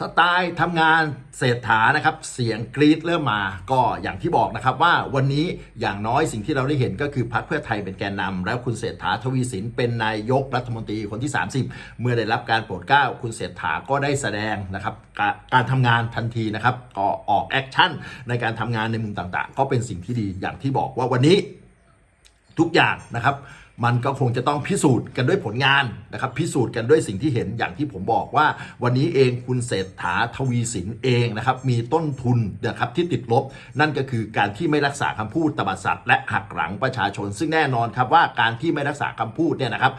สไตล์ทำงานเศรษฐานะครับ เสียงกรี๊ดเริ่มมา ก็อย่างที่บอกนะครับว่าวันนี้อย่างน้อยสิ่งที่เราได้เห็นก็คือพรรคเพื่อไทยเป็นแกนนำแล้วคุณเศรษฐาทวีสินเป็นนายกรัฐมนตรีคนที่ 30 เมื่อได้รับการโปรดเกล้าคุณเศรษฐาก็ได้แสดงนะครับการการทำงานทันทีนะครับก็ออกแอคชั่นในการทำงานในมุมต่างๆ ก็เป็นสิ่งที่ดีอย่างที่บอกว่าวันนี้ทุกอย่างนะครับ มันก็คงจะต้องพิสูจน์กันด้วยผลงานนะครับพิสูจน์กันด้วยสิ่งที่เห็นอย่างที่ผมบอกว่า วันนี้เองคุณเศรษฐาทวีสินเองนะครับมีต้นทุนนะครับที่ติดลบ นั่นก็คือการที่ไม่รักษาคำพูดตบสัตว์และหักหลังประชาชน ซึ่งแน่นอนครับว่าการที่ไม่รักษาคำพูดเนี่ยนะครับ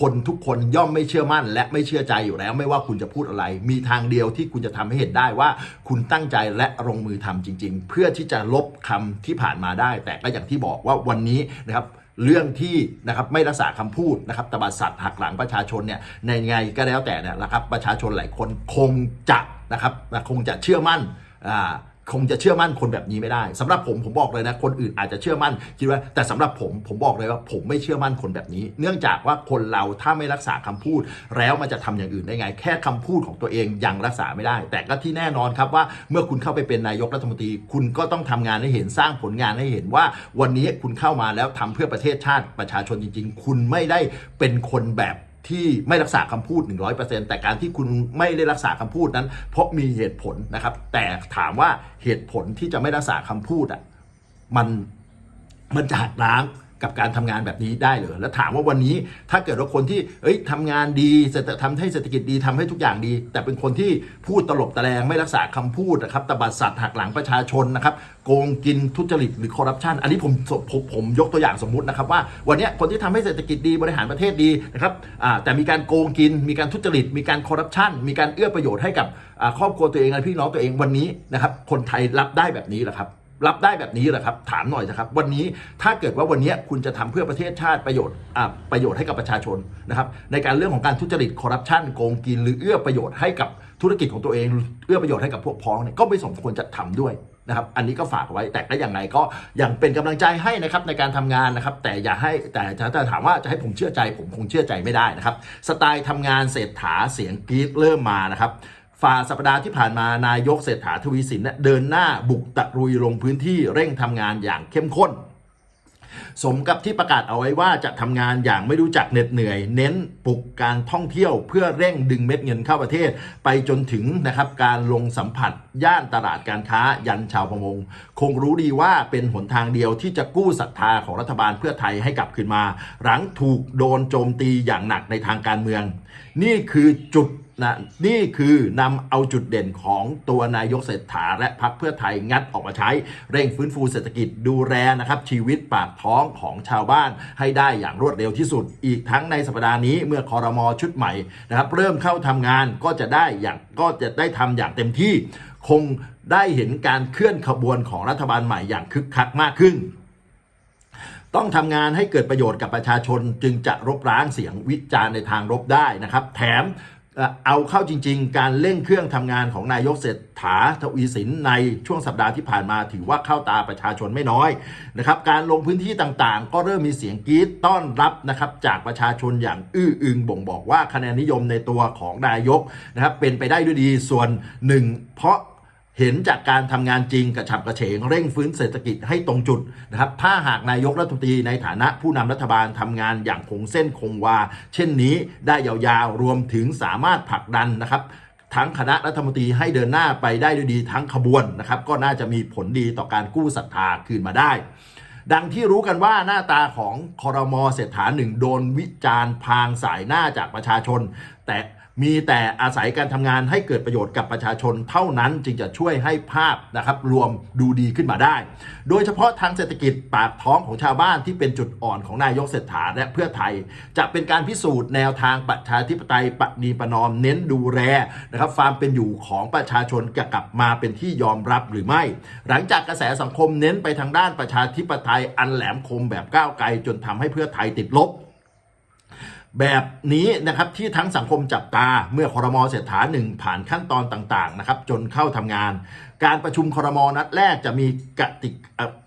คนทุกคนย่อมไม่เชื่อมั่น และไม่เชื่อใจอยู่แล้ว ไม่ว่าคุณจะพูดอะไร มีทางเดียวที่คุณจะทำให้เห็นได้ว่า คุณตั้งใจและลงมือทำจริง ๆ เพื่อที่จะลบคำที่ผ่านมาได้ แต่ก็อย่างที่บอกว่าวันนี้นะครับ เรื่องที่นะครับไม่รักษาคำพูดนะครับตบสัตว์หักหลังประชาชนเนี่ยในไงก็แล้วแต่เนี่ยนะครับประชาชนหลายคนคงจะนะครับคงจะเชื่อมั่นอ่า คงจะเชื่อมั่นคนแบบนี้ไม่ได้สำหรับผมผมบอกเลยนะ คนอื่นอาจจะเชื่อมั่นคิดว่าแต่สำหรับผมผมบอกเลยว่า ผมไม่เชื่อมั่นคนแบบนี้ เนื่องจากว่าคนเราถ้าไม่รักษาคำพูด แล้วมันจะทำอย่างอื่นได้ไง แค่คำพูดของตัวเองยังรักษาไม่ได้ แต่ก็ที่แน่นอนครับว่าเมื่อคุณเข้าไปเป็นนายกรัฐมนตรี คุณก็ต้องทำงานให้เห็นสร้างผลงานให้เห็นว่า วันนี้คุณเข้ามาแล้วทำเพื่อประเทศชาติประชาชนจริง ๆ คุณไม่ได้เป็นคนแบบ ที่ไม่รักษาคำพูด 100%แต่การที่คุณไม่ได้รักษาคำพูดนั้น เพราะมีเหตุผลนะครับ แต่ถามว่าเหตุผลที่จะไม่รักษาคำพูดอะมันมันจะหักล้าง กับการทำงานแบบนี้ได้เหรอแล้วถามว่าวันนี้ถ้าเกิดว่าคนที่เอ้ยทำงานดีเศรษฐทำให้เศรษฐกิจดีทำให้ทุกอย่างดี แต่เป็นคนที่พูดตลบตะแลงไม่รักษาคำพูดนะครับตบัดสัตว์หักหลังประชาชนนะครับโกงกินทุจริตหรือคอร์รัปชันอันนี้ผมผมผมยกตัวอย่างสมมุตินะครับว่าวันนี้คนที่ทำให้เศรษฐกิจดีบริหารประเทศดีนะครับแต่มีการโกงกิน มีการทุจริต มีการคอร์รัปชันมีการเอื้อประโยชน์ให้กับครอบครัวตัวเองและพี่น้องตัวเองวันนี้นะครับคนไทยรับได้แบบนี้เหรอครับ รับได้แบบนี้เหรอครับ ถามหน่อยนะครับ วันนี้ถ้าเกิดว่าวันนี้คุณจะทำเพื่อประเทศชาติประโยชน์ประโยชน์ให้กับประชาชนนะครับ ในการเรื่องของการทุจริตคอร์รัปชันโกงกิน หรือเอื้อประโยชน์ให้กับธุรกิจของตัวเอง เอื้อประโยชน์ให้กับพวกพ้องเนี่ยก็ไม่สมควรจะทำด้วยนะครับ อันนี้ก็ฝากไว้ แต่ก็อย่างไรก็ยังเป็นกำลังใจให้นะครับในการทำงานนะครับ แต่อย่าให้แต่ถ้าถามว่าจะให้ผมเชื่อใจ ผมคงเชื่อใจไม่ได้นะครับ สไตล์ทำงานเศรษฐาเสียงกรี๊ดเริ่มมานะครับ ฝ่าสัปดาห์ที่ผ่านมานายกเศรษฐาทวีสินเดินหน้าบุกตะรุยลงพื้นที่เร่งทำงานอย่างเข้มข้น สมกับที่ประกาศเอาไว้ว่าจะทำงานอย่างไม่รู้จักเหน็ดเหนื่อย เน้นปลุกการท่องเที่ยวเพื่อเร่งดึงเม็ดเงินเข้าประเทศ ไปจนถึงนะครับการลงสัมผัส ย่านตลาดการค้ายันชาวประมง คงรู้ดีว่าเป็นหนทางเดียวที่จะกู้ศรัทธาของรัฐบาลเพื่อไทยให้กลับคืนมา หลังถูกโดนโจมตีอย่างหนักในทางการเมือง นี่คือจุด นะนี่คือนำเอาจุดเด่นของตัวนายกเศรษฐาและพรรคเพื่อไทยงัดออกมาใช้ เร่งฟื้นฟูเศรษฐกิจดูแลนะครับชีวิตปากท้องของชาวบ้านให้ได้อย่างรวดเร็วที่สุด อีกทั้งในสัปดาห์นี้เมื่อคอรมอชุดใหม่นะครับเริ่มเข้าทำงานก็จะได้อย่างก็จะได้ทำอย่างเต็มที่ คงได้เห็นการเคลื่อนขบวนของรัฐบาลใหม่อย่างคึกคักมากขึ้นต้องทำงานให้เกิดประโยชน์กับประชาชนจึงจะรบล้างเสียงวิจารณ์ในทางลบได้นะครับ แถม เอาเข้าจริง ๆ การเร่งเครื่องทำงานของนายกเศรษฐาทวีสินในช่วงสัปดาห์ที่ผ่านมาถือว่าเข้าตาประชาชนไม่น้อยนะครับการลงพื้นที่ต่างๆ ก็เริ่มมีเสียงกรี๊ดต้อนรับนะครับจากประชาชนอย่างอื้ออึงบ่งบอกว่าคะแนนนิยมในตัวของนายกนะครับเป็นไปได้ด้วยดีส่วนหนึ่งเพราะ เห็นจากการทำงานจริงกระฉับกระเฉงเร่งฟื้นเศรษฐกิจให้ตรงจุดนะครับถ้าหากนายกรัฐมนตรีในฐานะผู้นำรัฐบาลทำงานอย่างคงเส้นคงวา เช่นนี้ได้ยาวๆรวมถึงสามารถผลักดันนะครับทั้งคณะรัฐมนตรีให้เดินหน้าไปได้ด้วยดีทั้งขบวนนะครับก็น่าจะมีผลดีต่อการกู้ศรัทธาคืนมาได้ ดังที่รู้กันว่าหน้าตาของคอรมอเศรษฐาหนึ่งโดนวิจารณ์พางสายหน้าจากประชาชน แต่ มีแต่อาศัยการทำงานให้เกิดประโยชน์กับประชาชนเท่านั้นจึงจะช่วยให้ภาพนะครับรวมดูดีขึ้นมาได้ โดยเฉพาะทางเศรษฐกิจปากท้องของชาวบ้านที่เป็นจุดอ่อนของนายกเศรษฐาและเพื่อไทย จะเป็นการพิสูจน์แนวทางประชาธิปไตยปณีประนอมเน้นดูแลนะครับความเป็นอยู่ของประชาชนจะกลับมาเป็นที่ยอมรับหรือไม่ หลังจากกระแสสังคมเน้นไปทางด้านประชาธิปไตยอันแหลมคมแบบก้าวไกลจนทำให้เพื่อไทยติดลบ แบบนี้นะครับที่ทั้งสังคมจับตาเมื่อคอรมอเศรษฐาหนึ่งผ่านขั้นตอนต่างๆนะครับจนเข้าทำงาน การประชุมคอรมอนัดแรกจะมีกติก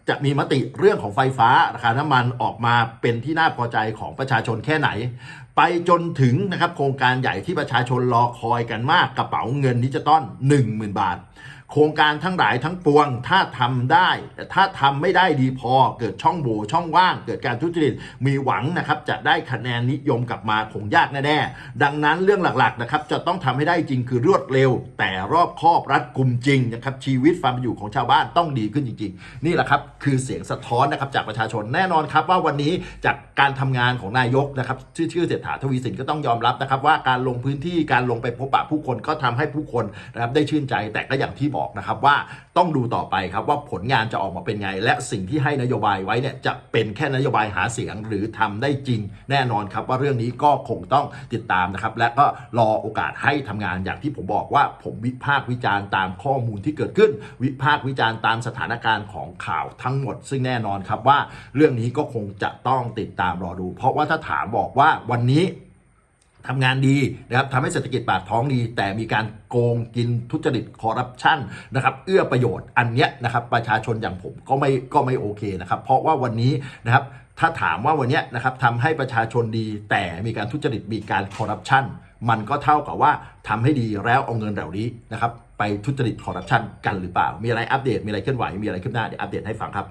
จะมีมติเรื่องของไฟฟ้าราคาน้ำมันออกมาเป็นที่น่าพอใจของประชาชนแค่ไหน ไปจนถึงนะครับโครงการใหญ่ที่ประชาชนรอคอยกันมากกระเป๋าเงินดิจิตอล10,000 บาท โครงการทั้งหลายทั้งปวง ถ้าทำได้ถ้าทำไม่ได้ดีพอ เกิดช่องโหว่ช่องว่าง เกิดการทุจริตมีหวังนะครับ จะได้คะแนนนิยมกลับมาคงยากแน่ๆดังนั้นเรื่องหลักๆนะครับจะต้องทำให้ได้จริงคือรวดเร็ว แต่รอบคอบรัดกุมจริงนะครับชีวิตความเป็นอยู่ของชาวบ้านต้องดีขึ้นจริง ๆ นี่แหละครับคือเสียงสะท้อนนะครับจากประชาชนแน่นอนครับว่าวันนี้จากการทำงานของนายกนะครับชื่อชื่อเศรษฐาทวีสินก็ต้องยอมรับนะครับว่าการลงพื้นที่การลงไปพบปะผู้คนก็ทำให้ผู้คนนะครับได้ชื่นใจแต่ก็อย่างที่บอกนะครับว่าต้องดูต่อไปครับว่าผลงานจะออกมาเป็นไง และสิ่งที่ให้นโยบายไว้เนี่ยจะเป็นแค่นโยบายหาเสียงหรือทำได้จริงแน่นอนครับว่าเรื่องนี้ก็คงต้องติดตามนะครับและก็รอโอกาสให้ทำงานอย่างที่ผมบอกว่าผมวิพากษ์วิจารณ์ตามข้อมูลที่เกิดขึ้น วิพากษ์วิจารณ์ตามสถานการณ์ของข่าวทั้งหมด ซึ่งแน่นอนครับว่าเรื่องนี้ก็คงจะต้องติดตามรอดู เพราะว่าถ้าถามบอกว่าวันนี้ ทำงานดีนะครับทำให้เศรษฐกิจปากท้องดี แต่มีการโกงกินทุจริตคอร์รัปชันนะครับเอื้อประโยชน์อันเนี้ยนะครับประชาชนอย่างผมก็ไม่ก็ไม่โอเคนะครับ เพราะว่าวันนี้นะครับถ้าถามว่าวันเนี้ยนะครับทำให้ประชาชนดี แต่มีการทุจริตมีการคอร์รัปชันมันก็เท่ากับว่าทำให้ดีแล้วเอาเงินเหล่านี้นะครับไปทุจริตคอร์รัปชันกันหรือเปล่า มีอะไรอัปเดตมีอะไรเคลื่อนไหวมีอะไรขึ้นหน้าเดี๋ยวอัปเดตให้ฟังครับ